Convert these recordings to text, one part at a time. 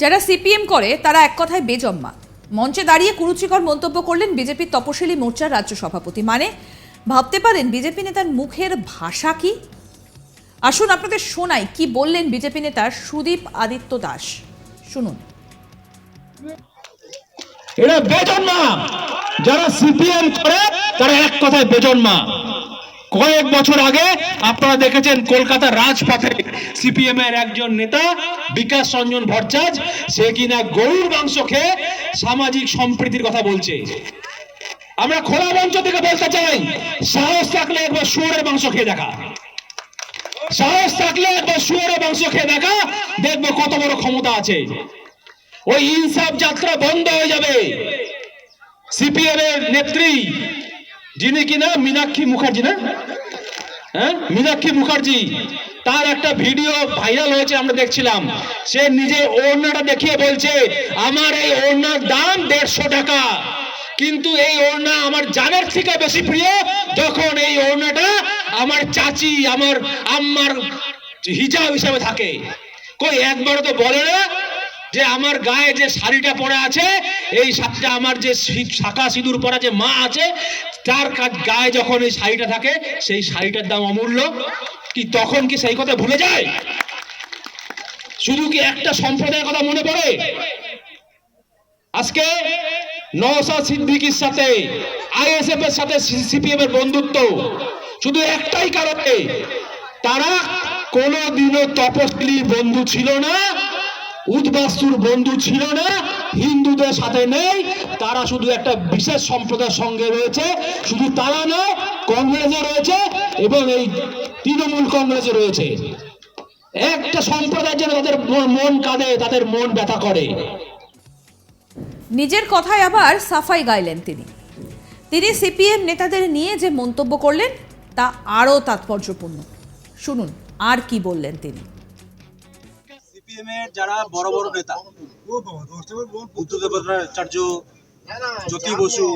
যারা সিপিএম করে, তারা এক কথায় বেজম্মা মঞ্চে দাঁড়িয়ে কুরুচিকর মন্তব্য করলেন বিজেপির তপশিলি মোর্চার রাজ্য সভাপতি। মানে ভাবতে পারেন বিজেপি নেতার মুখের ভাষা কি? আসুন আপনাদের শোনাই, কি বললেন বিজেপি নেতা সুদীপ আদিত্য দাস? শুনুন। এরা বেজন্মা যারা সিপিএম করে, তারা এক কথায় বেজন্মা কয়েক বছর আগে আপনারা দেখেছেন কলকাতার রাজপথে সিপিএম এর একজন নেতা, বিকাশ রঞ্জন ভট্টাচার্য, সে কিনা গরুর মাংস খেয়ে সামাজিক সম্প্রীতির কথা বলছে। আমরা খোলা মঞ্চ থেকে বলতে চাই, সাহস থাকলে একবার শুয়োরের মাংস খেয়ে দেখা। সাহস থাকলে একবার শুয়োরের মাংস খেয়ে দেখা, দেখব কত বড় ক্ষমতা আছে। ওই ইনসাফ যাত্রা বন্ধ হয়ে যাবে। সিপিএম এর নেত্রী যিনি কিনা মীনাক্ষী মুখার্জি না? হ্যাঁ? মীনাক্ষী মুখার্জি। তার একটা ভিডিও ভাইরাল হয়েছে আমরা দেখছিলাম। সে নিজে ওড়নাটা দেখিয়ে বলছে, আমার এই ওড়নার দাম দেড়শো টাকা। কিন্তু এই ওড়না আমার জানের থেকে বেশি প্রিয় যখন এই ওড়নাটা আমার চাচি, আমার আম্মার হিজাব হিসাবে থাকে। কই, একবারও তো বলে না যে আমার গায়ে যে শাড়িটা পরে আছে, এই শাড়িটা আমার যে শাখা সিঁদুর পরা যে মা আছে, তার গায়ে যখন এই শাড়িটা থাকে, সেই শাড়িটার দাম অমূল্য। কি তখন কি সেই কথা ভুলে যায়? শুধু কি একটা সম্প্রদায়ের কথা মনে পড়ে? আজকে নওসাদ সিদ্দিকির সাথে আইএসএফ এর সাথে সিপিএম এর বন্ধুত্ব। শুধু একটাই কারণে, তারা কোনোদিনও তপশিলি বন্ধু ছিল না। উদ্বাস্তুর বন্ধু ছিল না, হিন্দুদের সাথে নেই, তারা শুধু একটা বিশেষ সম্প্রদায়ের সঙ্গে রয়েছে, শুধু তারা নয় কংগ্রেসে রয়েছে এবং এই তৃণমূল কংগ্রেসে রয়েছে। একটা সম্প্রদায়ের জন্য তাদের মন কাঁদে, তাদের মন ব্যথা করে। নিজের কথায় আবার সাফাই গাইলেন তিনি। তিনি সিপিএম নেতাদের নিয়ে যে মন্তব্য করলেন, তা আরও তাৎপর্যপূর্ণ। শুনুন, আর কি বললেন তিনি। সিপিএম এর যারা বড় বড় নেতা বুদ্ধদেব জ্যোতি বসু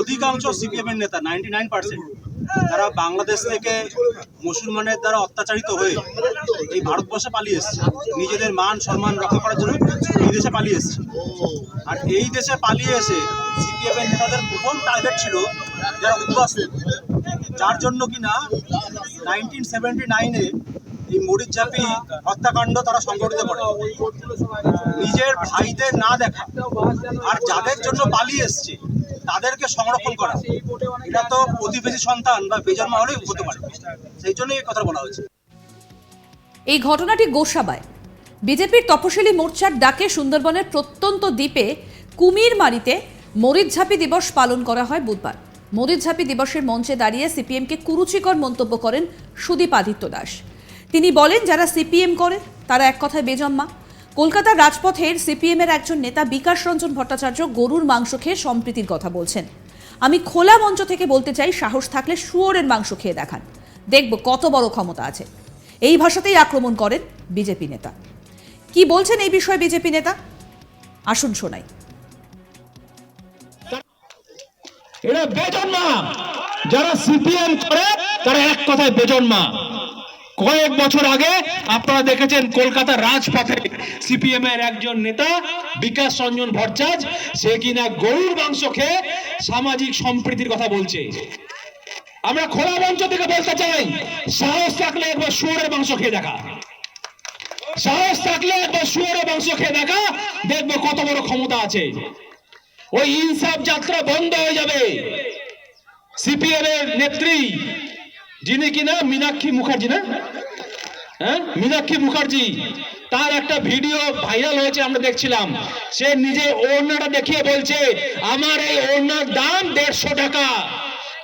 অধিকাংশ সিপিএম এর নেতা নাইনটি তারা বাংলাদেশ থেকে মুসলমানের দ্বারা অত্যাচারিত হয়ে এই ভারতবর্ষে পালিয়ে এসছে। নিজেদের মান সম্মান রক্ষা করার জন্য এই দেশে পালিয়ে এসছে। আর এই দেশে পালিয়ে এসে সিপিএম এর নেতাদের প্রথম টার্গেট ছিল যারা উদ্বাস্তু। যার জন্য কিনা নাইনটিন সেভেন্টি নাইনে এই মরিচাপি হত্যাকাণ্ড তারা সংগঠিত করে। নিজের ভাইদের না দেখা আর যাদের জন্য পালিয়ে এসছে, তাদেরকে সংরক্ষণ করা। এটা তো প্রতিবেশী সন্তান বা বেজন্মা হলেই হতে পারে। সেই জন্যই এই কথা বলা হয়েছে। এই ঘটনাটি গোসাবায়। বিজেপির তপশিলি মোর্চার ডাকে সুন্দরবনের প্রত্যন্ত দ্বীপে কুমিরমারিতে মরিচঝাপি দিবস পালন করা হয় বুধবার। মরিচঝাপি দিবসের মঞ্চে দাঁড়িয়ে সিপিএমকে কুরুচিকর মন্তব্য করেন সুদীপ আদিত্য দাস। তিনি বলেন, যারা সিপিএম করে, তারা এক কথায় বেজম্মা কলকাতার রাজপথের সিপিএমের একজন নেতা বিকাশ রঞ্জন ভট্টাচার্য গরুর মাংস খেয়ে সম্প্রীতির কথা বলছেন। আমি খোলা মঞ্চ থেকে বলতে চাই, সাহস থাকলে শুয়োরের মাংস খেয়ে দেখান। দেখব কত বড় ক্ষমতা আছে। এই ভাষাতেই আক্রমণ করেন বিজেপি নেতা। কি বলছেন এই বিষয়ে বিজেপি নেতা? আসুন শোনাই। যারা সিপিএম করে, তারা এক কথায় বেজন্মা। কয়েক বছর আগে আপনারা দেখেছেন কলকাতার রাজপথে সিপিএম এর একজন নেতা, বিকাশ রঞ্জন ভট্টাচার্য, সে কিনা গরুর মাংস খেয়ে সামাজিক সম্প্রীতির কথা বলছে। আমরা খোলা মঞ্চ থেকে বলতে চাই, সাহস থাকলে একবার শুয়োরের মাংস খেয়ে দেখা। সাহস থাকলে একবার শুয়োরের মাংস খেয়ে দেখা, দেখব কত বড় ক্ষমতা আছে। ওই ইনসাফ যাত্রা বন্ধ হয়ে যাবে। সিপিএম এর নেত্রী যিনি কিনা মীনাক্ষী মুখার্জি না? হ্যাঁ? মীনাক্ষী মুখার্জি, তার একটা ভিডিও ভাইরাল হয়েছে, আমরা দেখছিলাম। সে নিজে ওড়নাটা দেখিয়ে বলছে, আমার এই ওড়নার দাম দেড়শো টাকা।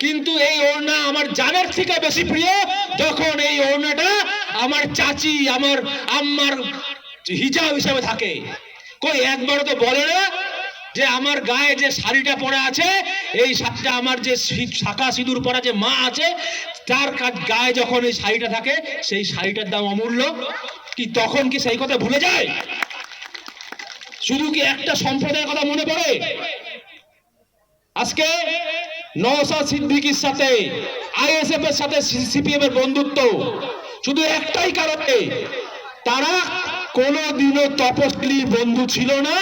কিন্তু এই ওড়না আমার জানের থেকে বেশি প্রিয়, যখন এই ওড়নাটা আমার চাচি, আমার আম্মার হিজাব হিসাবে থাকে। কই একবার তো বলে না যে আমার গায়ে যে শাড়িটা পরে আছে, এই শাড়িটা আমার যে শাখা সিঁদুর পরা যে মা আছে, তার গায়ে যখন এই শাড়িটা থাকে, সেই শাড়িটার দাম অমূল্য। কি তখন কি সেই কথা ভুলে যায়? শুধু কি একটা সম্প্রদায়ের কথা মনে পড়ে? আজকে নওসাদ সিদ্দিকির সাথে আইএসএফ এর সাথে সিপিএম এর বন্ধুত্ব। শুধু একটাই কারণে, তারা কোনোদিনও তপশিলি বন্ধু ছিল না।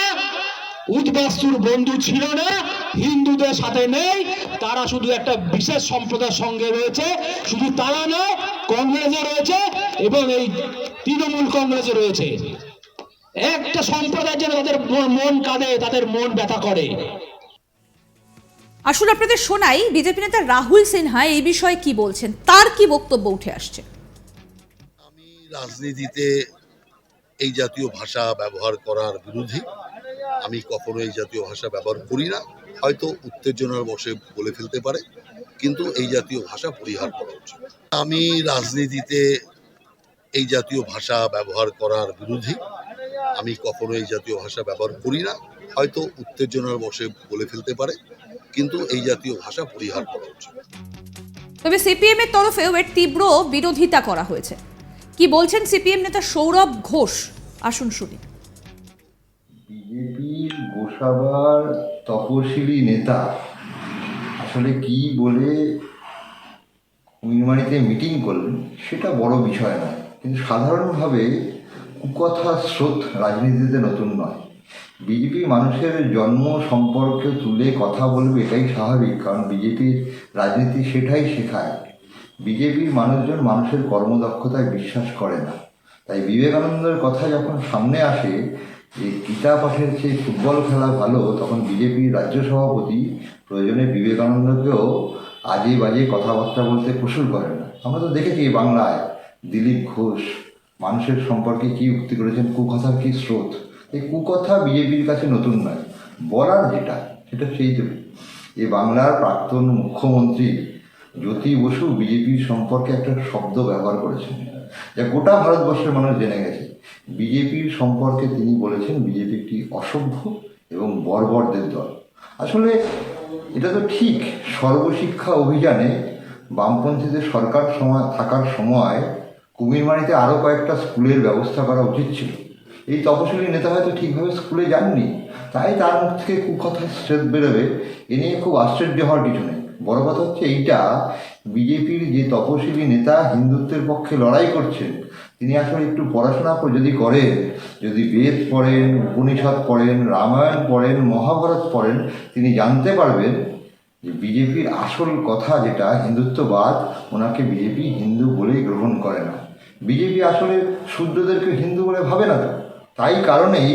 উদ্বাস্তুর বন্ধু ছিল না হিন্দুদের সাথে নেই তারা শুধু একটা বিশেষ সম্প্রদায়ের সঙ্গে রয়েছে শুধু তারা নয় কংগ্রেসে রয়েছে এবং এই তৃণমূল কংগ্রেসে রয়েছে। একটা সম্প্রদায় যেন তাদের মন- মন কাঁদে তাদের মন ব্যথা করে। আসলে আপনাদের শোনাই বিজেপি নেতা রাহুল সিনহা এই বিষয়ে কি বলছেন? তার কি বক্তব্য উঠে আসছে? আমি রাজনীতিতে এই জাতীয় ভাষা ব্যবহার করার বিরোধী। আমি কখনো এই জাতীয় ভাষা ব্যবহার করি না। হয়তো উত্তেজনার বসে বলে ফেলতে পারে, কিন্তু এই জাতীয় ভাষা পরিহার করা উচিত। আমি রাজনীতিতে এই জাতীয় ভাষা ব্যবহার করার বিরোধী। আমি কখনো এই জাতীয় ভাষা ব্যবহার করি না। হয়তো উত্তেজনার বসে বলে ফেলতে পারে, কিন্তু এই জাতীয় ভাষা পরিহার করা উচিত। তবে সিপিএম এর তরফেও এর তীব্র বিরোধিতা করা হয়েছে। কি বলছেন সিপিএম নেতা সৌরভ ঘোষ? আসুন শুনি। গোসাবার তপশিলি নেতা। আসলে কি বলে কুমিরমারিতে মিটিং করলেন, সেটা বড় বিষয় নয়। কিন্তু সাধারণভাবে কুকথা স্রোত রাজনীতিতে নতুন নয়। বিজেপি মানুষের জন্ম সম্পর্কে তুলে কথা বলবে এটাই স্বাভাবিক, কারণ বিজেপির রাজনীতি সেটাই শেখায়। বিজেপির মানুষজন মানুষের কর্মদক্ষতায় বিশ্বাস করে না। তাই বিবেকানন্দের কথা যখন সামনে আসে যে গীতা পাঠের চেয়ে ফুটবল খেলা ভালো, তখন বিজেপির রাজ্য সভাপতি প্রয়োজনে বিবেকানন্দকেও আজে বাজে কথাবার্তা বলতে কসুর করে না। আমরা তো দেখেছি বাংলায় দিলীপ ঘোষ, মানুষের সম্পর্কে কি উক্তি করেছেন, কুকথার কি স্রোত? এই কুকথা বিজেপির কাছে নতুন নয়, বলার যেটা, সেটা সেই এ বাংলার প্রাক্তন মুখ্যমন্ত্রী জ্যোতি বসু বিজেপির সম্পর্কে একটা শব্দ ব্যবহার করেছেন। যা গোটা ভারতবর্ষের মানুষ জেনে গেছে। বিজেপির সম্পর্কে তিনি বলেছেন, বিজেপি একটি অসভ্য এবং বর্বরদের দল। আসলে এটা তো ঠিক, সর্বশিক্ষা অভিযানে বামপন্থীদের সরকার সময় থাকার সময় কুমিরমারিতে আরও কয়েকটা স্কুলের ব্যবস্থা করা উচিত ছিল। এই তপশিলি নেতা হয়তো ঠিকভাবে স্কুলে যাননি, তাই তার মুখ থেকে কুকথা স্রেদ বেরোবে, এ নিয়ে খুব আশ্চর্য হওয়ার কিছু নেই। বড় কথা হচ্ছে এইটা বিজেপির যে তপশিলি নেতা হিন্দুত্বের পক্ষে লড়াই করছেন, তিনি আসলে একটু পড়াশোনা যদি করেন, যদি বেদ পড়েন, উপনিষদ পড়েন, রামায়ণ পড়েন, মহাভারত পড়েন, তিনি জানতে পারবেন যে বিজেপির আসল কথা যেটা, হিন্দুত্ববাদ, ওনাকে বিজেপি হিন্দু বলেই গ্রহণ করে না। বিজেপি আসলে শূদ্রদেরকে হিন্দু বলে ভাবে না তো। তাই কারণেই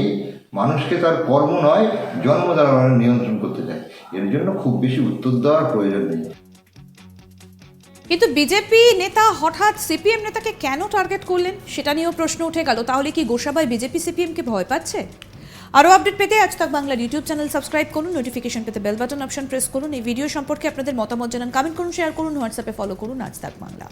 মানুষকে তার কর্ম নয়, জন্ম দ্বারা নিয়ন্ত্রণ করতে চায়। এর জন্য খুব বেশি উত্তর দেওয়ার প্রয়োজন নেই। কিন্তু বিজেপি নেতা হঠাৎ সিপিএম নেতাকে কেন টার্গেট করলেন, সেটা নিয়েও প্রশ্ন উঠে গেল। তাহলে কি গোসাবাই বিজেপি সিপিএমকে ভয় পাচ্ছে? আরও আপডেট পেতে আজ তাক বাংলার ইউটিউব চ্যানেল সাবস্ক্রাইব করুন নোটিফিকেশন পেতে বেল বাটন অপশন প্রেস করুন। এই ভিডিও সম্পর্কে আপনাদের মতামত জানান কমেন্ট করুন শেয়ার করুন হোয়াটসঅ্যাপে ফলো করুন আজ তাক বাংলা।